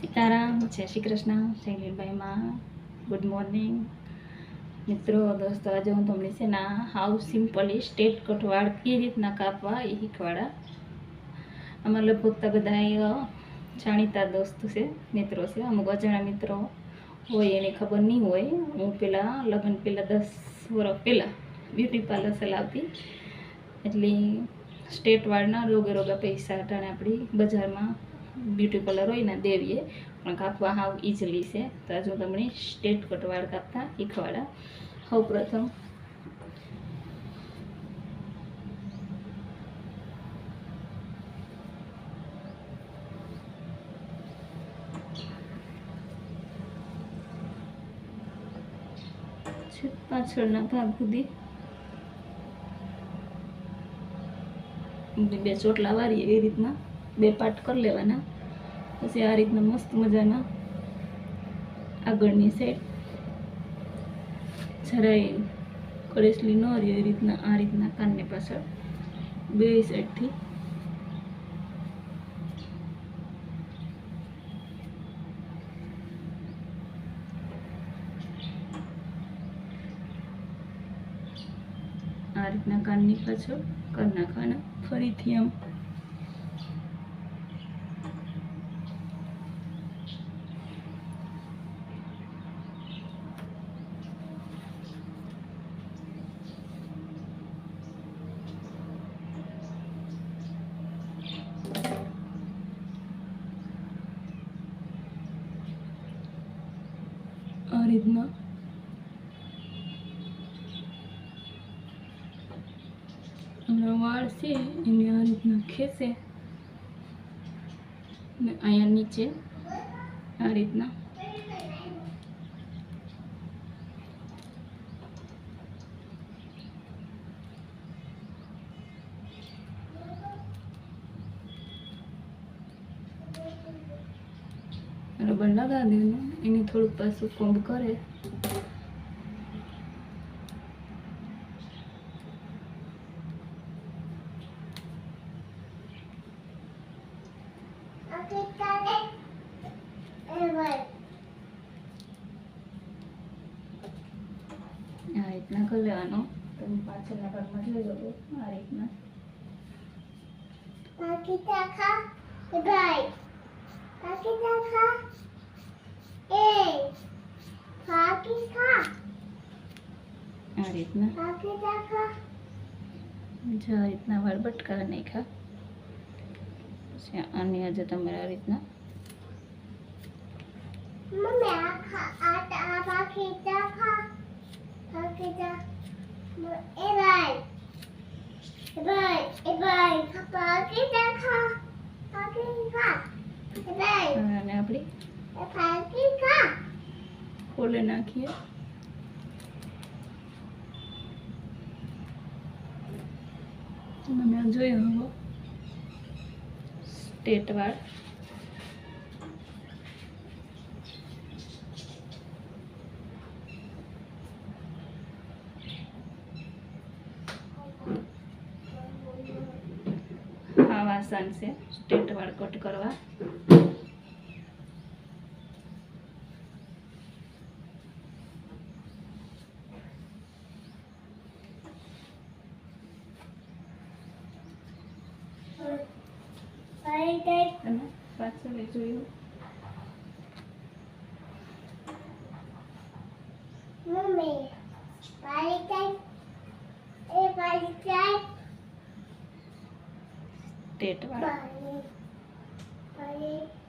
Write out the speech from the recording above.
સીતારામ, જય શ્રી કૃષ્ણ, જય લીલભાઈમાં good morning મિત્રો, દોસ્તો, આજે હું તમને છે ને હાઉ સિમ્પલી સ્ટેટ કટવાળ કેવી રીતના કાપવા એ શીખવાડા. અમારા લગભગ તો બધા જાણીતા દોસ્ત છે, મિત્રો છે, અમુક અજાણા મિત્રો હોય એને ખબર નહીં હોય. હું પહેલાં લગ્ન પહેલાં દસ વર્ષ પહેલાં બ્યુટી પાર્લર ચલાવતી એટલે સ્ટેટ વાળના રોગે રોગા પૈસા અટાણે આપણી બજારમાં બ્યુટી પાર્લર હોય ને દેવીએ. પણ કાપવા હાવ ઇઝીલી છે. તો હજુ તમને સ્ટેટ કટ વાળ કાપતા શીખવાડા સૌ પ્રથમ પાછળના ભાગ સુધી બે ચોટલા વાળીએ એ રીતના. બે પાર્ટ કરી લેવાના. પછી આ રીતના મસ્ત મજાના આગળની સાઈડ જરાય કરેસલી ન રહે એ રીતના, આ રીતના કાનની પાછળ બે સાઈડથી આ રીતના કાનની પાછળ કરી નાખવાના ફરીથી આમ આ રીતના. હમણાં વાળ છે એને આ રીતના ખેંચે. ને અહીંયા નીચે આ રીતના. રબર લગાવી દેવાનું એને થોડુંક પાછું કોમ્બ કરે. આ રીતના કરી લેવાનો. પાછળના ભાગમાં જોઈ લો આ રીતના. આ રીતના જો આ રીતના વાળ બટકા નાખ્યા પછી આની આજે તમારે આ રીતના અને આપણી ખોલે નાખીએ. તમે જોયું હવે સ્ટેટ વાળ વાસણ છે સ્ટેટ વાળ કટ કરવા પાછળ જોયું Mummy, bye time. સ્ટેટ વાળ Bye. Bye.